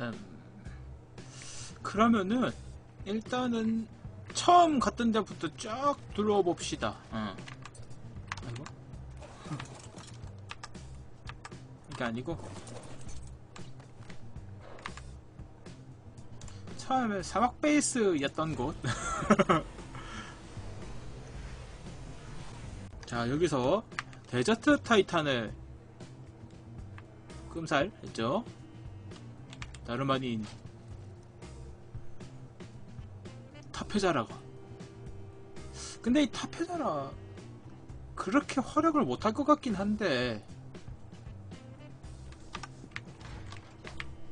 음, 그러면은 일단은 처음 갔던 데부터 쫙 둘러봅시다. 어. 아이고. 이게 아니고 처음에 사막 베이스였던 곳. 자 여기서 데저트 타이탄을 끔살 했죠. 다름 아닌 타페자라가. 근데 이 타페자라 그렇게 활약을 못할 것 같긴 한데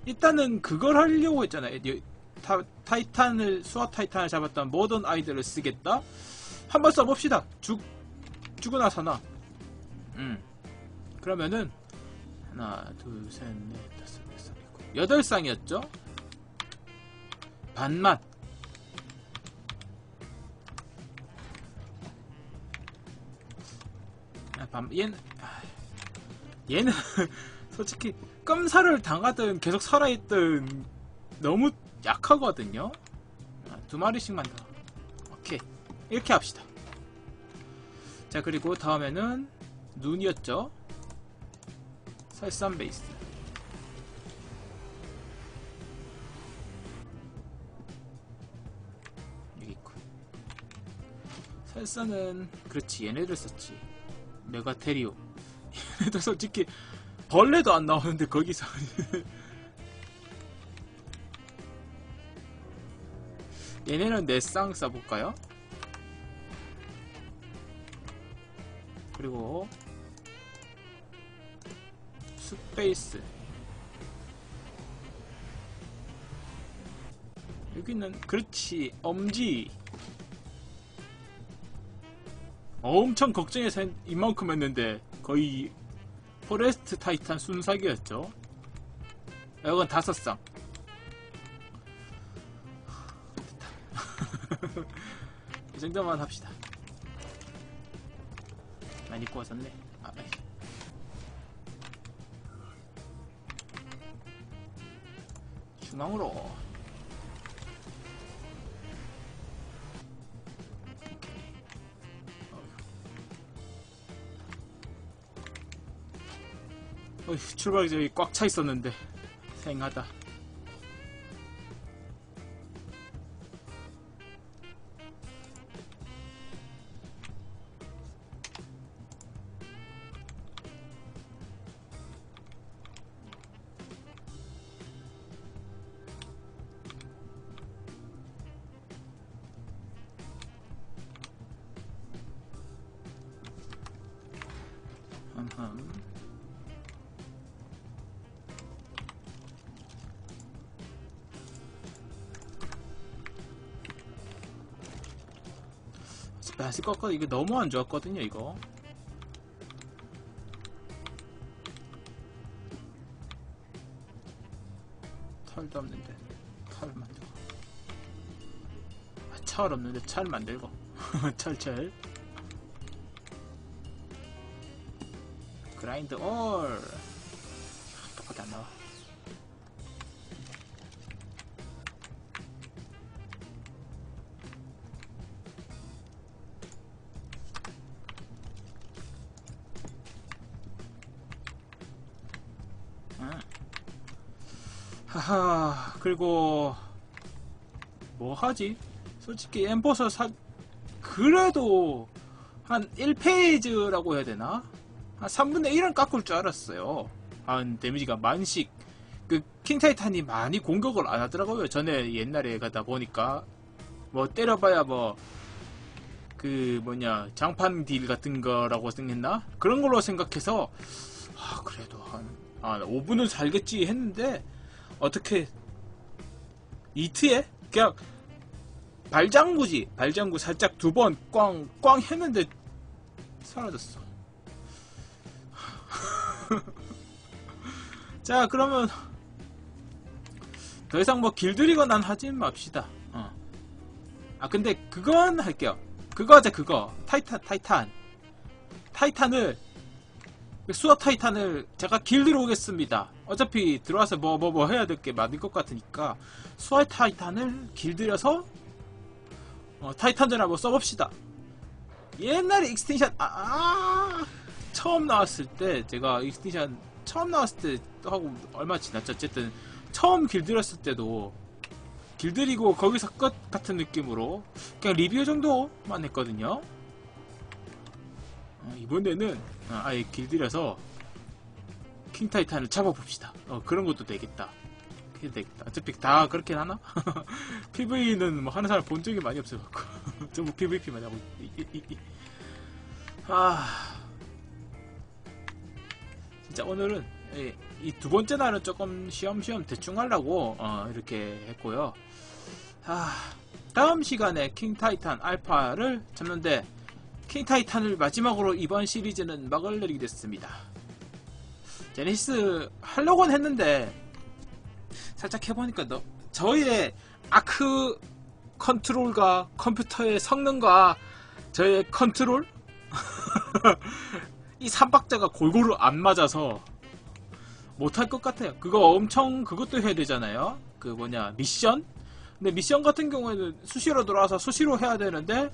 일단은 그걸 하려고 했잖아요. 여- 타, 타이탄을 수화 타이탄을 잡았던 모던 아이들을 쓰겠다. 한번 써봅시다. 죽 죽으나 사나. 음. 그러면은 하나, 둘, 셋, 넷, 다섯, 여섯, 일곱, 여덟 쌍이었죠? 반맛. 아, 반, 얘는, 아, 얘는 솔직히 끔살을 당하든 계속 살아있든 너무 약하거든요? 아, 두 마리씩만 더. 오케이. 이렇게 합시다. 자, 그리고 다음에는 눈이었죠? 설산 베이스. 설산은 그렇지 얘네들 썼지. 메가테리오. 얘네들 솔직히 벌레도 안 나오는데 거기서 얘네는 내쌍 써볼까요? 그리고 스페이스 여기는 그렇지 엄지 엄청 걱정해서 이만큼 했는데 거의 포레스트 타이탄 순삭이었죠. 이건 다섯 쌍 이 정도만 합시다. 많이 구워졌네. 아. 중앙으로 어휴, 출발이 저기 꽉 차 있었는데. 생하다. 흠 흠. 스페이스 꺾어 이게 너무 안 좋았거든요 이거. 털도 없는데 털 만들고. 아, 철 없는데 철 만들고. 철철. 그라인드 올 하하 그리고 뭐 하지? 솔직히 엠버서 사 그래도 한 1페이지라고 해야 되나? 한 3분의 1은 깎을 줄 알았어요. 한 데미지가 만씩 그 킹타이탄이 많이 공격을 안 하더라고요. 전에 옛날에 가다 보니까 뭐 때려봐야 뭐 그 뭐냐 장판 딜 같은 거라고 생각했나 그런 걸로 생각해서 아 그래도 한 아, 5분은 살겠지 했는데 어떻게 이트에 그냥 발장구지 발장구 살짝 두번꽝꽝 했는데 사라졌어. 자 그러면 더 이상 뭐 길들이거나 하진 맙시다. 어. 아 근데 그건 할게요. 그거 하자 그거 타이탄 타이탄 타이탄을 수어 타이탄을 제가 길들여 오겠습니다. 어차피 들어와서 뭐뭐 뭐 해야 될 게 많을 것 같으니까 수어 타이탄을 길들여서 어, 타이탄전 한번 써봅시다. 옛날에 익스텐션 아, 아 처음 나왔을 때 제가 익스텐션 처음 나왔을 때 하고 얼마 지났죠. 어쨌든 처음 길들였을 때도 길들이고 거기서 끝 같은 느낌으로 그냥 리뷰 정도만 했거든요. 어, 이번에는 어, 아예 길들여서 킹 타이탄을 잡아봅시다. 어, 그런 것도 되겠다. 그게 되겠다. 어차피 다 그렇긴 하나? PV는 뭐 하는 사람 본 적이 많이 없어갖고 전부 PVP만 하고. 아 진짜 오늘은 이 두 번째 날은 조금 쉬엄쉬엄 대충 하려고 어, 이렇게 했고요. 아 다음 시간에 킹 타이탄 알파를 잡는데 킹 타이탄을 마지막으로 이번 시리즈는 막을 내리게 됐습니다. 제네시스 하려고는 했는데 살짝 해보니까 너, 저의 아크 컨트롤과 컴퓨터의 성능과 저의 컨트롤 이 삼박자가 골고루 안 맞아서 못할 것 같아요. 그거 엄청 그것도 해야 되잖아요. 그 뭐냐 미션? 근데 미션 같은 경우에는 수시로 들어와서 수시로 해야 되는데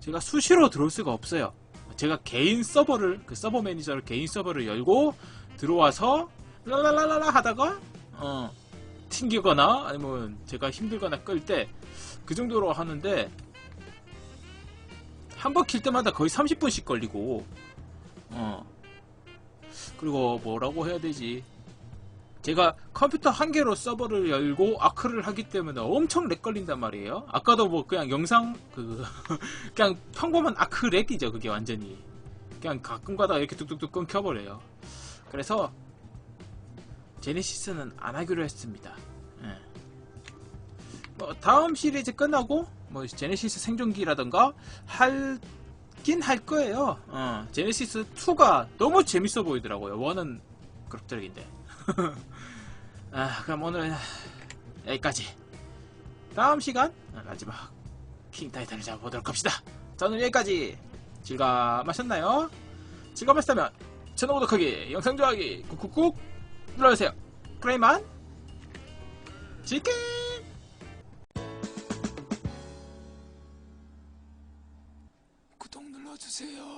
제가 수시로 들어올 수가 없어요. 제가 개인 서버를 그 서버 매니저를 개인 서버를 열고 들어와서 랄랄랄라 하다가 어 튕기거나 아니면 제가 힘들거나 끌 때 그 정도로 하는데 한 번 킬 때마다 거의 30분씩 걸리고 어 그리고 뭐라고 해야 되지 제가 컴퓨터 한 개로 서버를 열고 아크를 하기 때문에 엄청 렉 걸린단 말이에요 아까도 뭐 그냥 영상 그 그냥 평범한 아크 렉이죠 그게 완전히 그냥 가끔 가다가 이렇게 뚝뚝뚝 끊겨버려요 그래서 제네시스는 안 하기로 했습니다. 예. 뭐 다음 시리즈 끝나고 뭐 제네시스 생존기라던가 할긴 할 거예요. 어, 제네시스 2가 너무 재밌어 보이더라고요. 1은 그럭저럭인데. 아, 그럼 오늘 여기까지. 다음 시간 아, 마지막 킹 타이탄을 잡아보도록 합시다. 저는 여기까지. 즐거우셨나요? 즐거우셨다면 채널 구독하기, 영상 좋아하기 꾹꾹꾹 눌러주세요. 크레이만 지킨! 주세요.